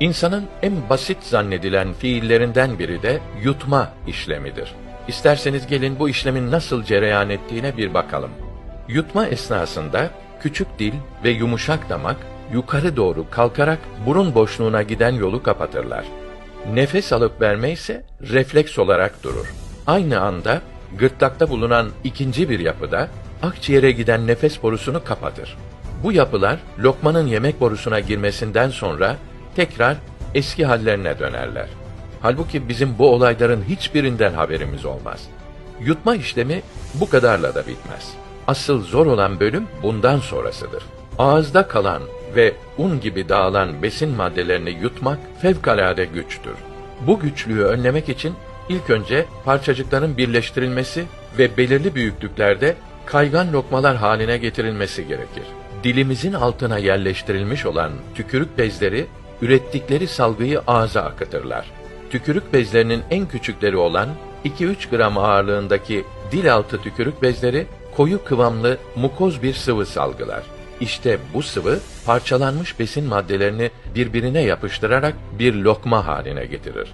İnsanın en basit zannedilen fiillerinden biri de yutma işlemidir. İsterseniz gelin bu işlemin nasıl cereyan ettiğine bir bakalım. Yutma esnasında küçük dil ve yumuşak damak yukarı doğru kalkarak burun boşluğuna giden yolu kapatırlar. Nefes alıp verme ise refleks olarak durur. Aynı anda gırtlakta bulunan ikinci bir yapıda akciğere giden nefes borusunu kapatır. Bu yapılar lokmanın yemek borusuna girmesinden sonra tekrar eski hallerine dönerler. Halbuki bizim bu olayların hiçbirinden haberimiz olmaz. Yutma işlemi bu kadarla da bitmez. Asıl zor olan bölüm bundan sonrasıdır. Ağızda kalan ve un gibi dağılan besin maddelerini yutmak fevkalade güçtür. Bu güçlüğü önlemek için ilk önce parçacıkların birleştirilmesi ve belirli büyüklüklerde kaygan lokmalar haline getirilmesi gerekir. Dilimizin altına yerleştirilmiş olan tükürük bezleri ürettikleri salgıyı ağza akıtırlar. Tükürük bezlerinin en küçükleri olan 2-3 gram ağırlığındaki dil altı tükürük bezleri koyu kıvamlı mukoz bir sıvı salgılar. İşte bu sıvı parçalanmış besin maddelerini birbirine yapıştırarak bir lokma haline getirir.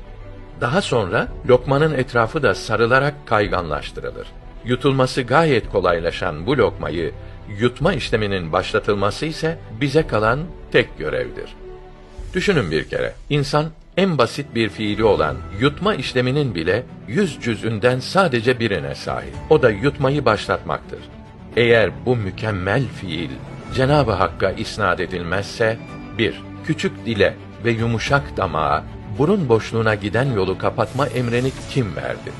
Daha sonra lokmanın etrafı da sarılarak kayganlaştırılır. Yutulması gayet kolaylaşan bu lokmayı yutma işleminin başlatılması ise bize kalan tek görevdir. Düşünün bir kere, insan en basit bir fiili olan yutma işleminin bile yüz cüzünden sadece birine sahip. O da yutmayı başlatmaktır. Eğer bu mükemmel fiil Cenab-ı Hakk'a isnat edilmezse, bir, küçük dile ve yumuşak damağa, burun boşluğuna giden yolu kapatma emrini kim verdi?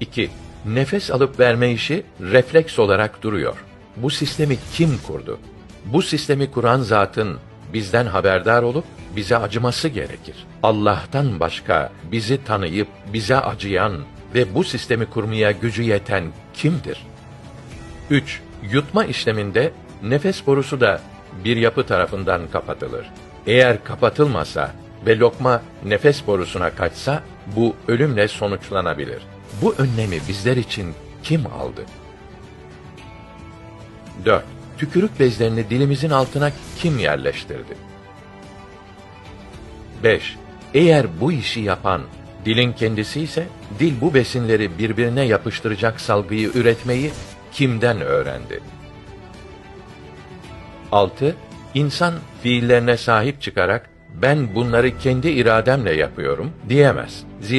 2. Nefes alıp verme işi refleks olarak duruyor. Bu sistemi kim kurdu? Bu sistemi kuran zatın bizden haberdar olup bize acıması gerekir. Allah'tan başka bizi tanıyıp bize acıyan ve bu sistemi kurmaya gücü yeten kimdir? 3. Yutma işleminde nefes borusu da bir yapı tarafından kapatılır. Eğer kapatılmasa ve lokma nefes borusuna kaçsa bu ölümle sonuçlanabilir. Bu önlemi bizler için kim aldı? 4. Tükürük bezlerini dilimizin altına kim yerleştirdi? 5. Eğer bu işi yapan dilin kendisi ise dil bu besinleri birbirine yapıştıracak salgıyı üretmeyi kimden öğrendi? 6. İnsan fiillerine sahip çıkarak ben bunları kendi irademle yapıyorum diyemez.